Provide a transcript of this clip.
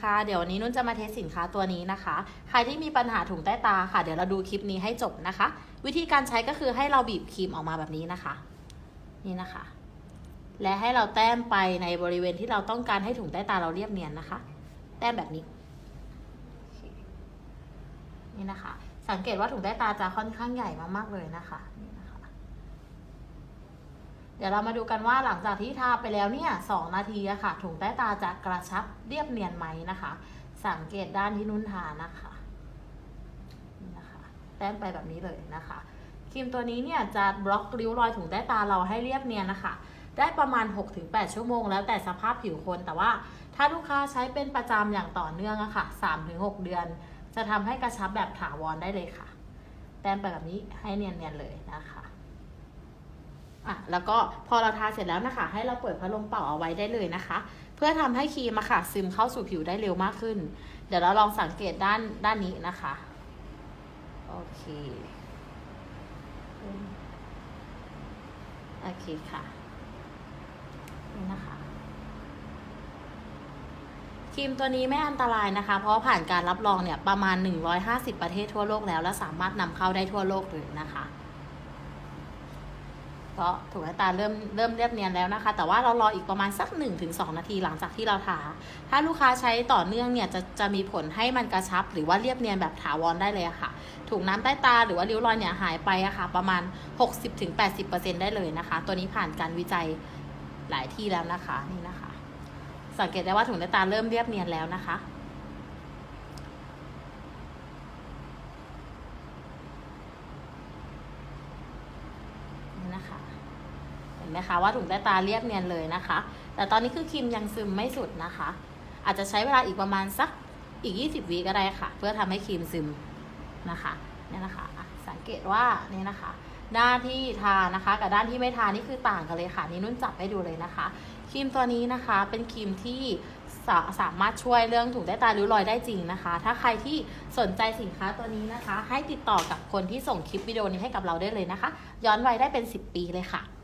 ค่ะ เดี๋ยววันนี้นุ่นจะมาเทสสินค้าตัวนี้นะคะ ใครที่มีปัญหาถุงใต้ตาค่ะ เดี๋ยวเราดูคลิปนี้ให้จบนะคะ วิธีการใช้ก็คือให้เราบีบครีมออกมาแบบนี้นะคะ นี่นะคะ และให้เราแต้มไปในบริเวณที่เราต้องการให้ถุงใต้ตาเราเรียบเนียนนะคะ แต้มแบบนี้ นี่นะคะ สังเกตว่าถุงใต้ตาจะค่อนข้างใหญ่มากๆเลยนะคะ นี่นะคะ เดี๋ยวเรามาดูกันว่าหลังจากที่ทาไปแล้วเนี่ยสองนาทีอะค่ะ ถุงใต้ตาจะกระชับเรียบเนียนไหมนะคะ สังเกตด้านที่นุ่นทานะคะนี่นะคะแต้มไปแบบนี้เลยนะคะครีมตัวนี้เนี่ยจะบล็อกริ้วรอยถุงใต้ตาเราให้เรียบเนียนนะคะ ได้ประมาณ 6-8 ชั่วโมง แล้วแต่สภาพผิวคนแต่ว่าถ้าลูกค้าใช้เป็นประจำอย่างต่อเนื่องอะค่ะ 3-6 เดือน จะทำให้กระชับแบบถาวรได้เลยค่ะ แต้มไปแบบนี้ให้เนียนๆเลยนะคะ อะแล้วก็พอเราทาเสร็จแล้วนะคะ ให้เราเปิดพัดลมเป่าเอาไว้ได้เลยนะคะ เพื่อทำให้ครีมอะค่ะซึมเข้าสู่ผิวได้เร็วมากขึ้น เดี๋ยวเราลองสังเกตด้านด้านนี้นะคะโอเคโอเคค่ะนี่นะคะครีมตัวนี้ไม่อันตรายนะคะ เพราะผ่านการรับรองเนี่ยประมาณ 150 ประเทศทั่วโลกแล้ว และสามารถนำเข้าได้ทั่วโลกเลยนะคะ เพราะถุงใต้ตาเริ่มเริ่มเรียบเนียนแล้วนะคะ แต่ว่าเรารออีกประมาณสัก 1-2 นาทีหลังจากที่เราทา ถ้าลูกค้าใช้ต่อเนื่องเนี่ยจะจะมีผลให้มันกระชับ หรือว่าเรียบเนียนแบบถาวรได้เลยค่ะ ถุงน้ำใต้ตาหรือว่าริ้วรอยเนี่ยหายไปอะค่ะ ประมาณ 60-80%ได้เลยนะคะ ตัวนี้ผ่านการวิจัยหลายที่แล้วนะคะนี่นะคะ สังเกตได้ว่าถุงใต้ตาเริ่มเรียบเนียนแล้วนะคะ นะคะ เห็นไหมคะว่าถุงใต้ตาเรียบเนียนเลยนะคะ แต่ตอนนี้คือครีมยังซึมไม่สุดนะคะ อาจจะใช้เวลาอีกประมาณสักอีก 20วิก็ได้ค่ะ เพื่อทำให้ครีมซึมนะคะเนี่ยนะคะอะสังเกตว่านี่นะคะด้านที่ทานะคะ กับด้านที่ไม่ทานี่คือต่างกันเลยค่ะนี่นุ่นจับให้ดูเลยนะคะครีมตัวนี้นะคะเป็นครีมที่ สาสามารถช่วยเรื่องถุงใต้ตาริ้วรอยได้จริงนะคะ ถ้าใครที่สนใจสินค้าตัวนี้นะคะ ให้ติดต่อกับคนที่ส่งคลิปวิดีโอนี้ให้กับเราได้เลยนะคะ ย้อนวัยได้เป็น 10 ปีเลยค่ะ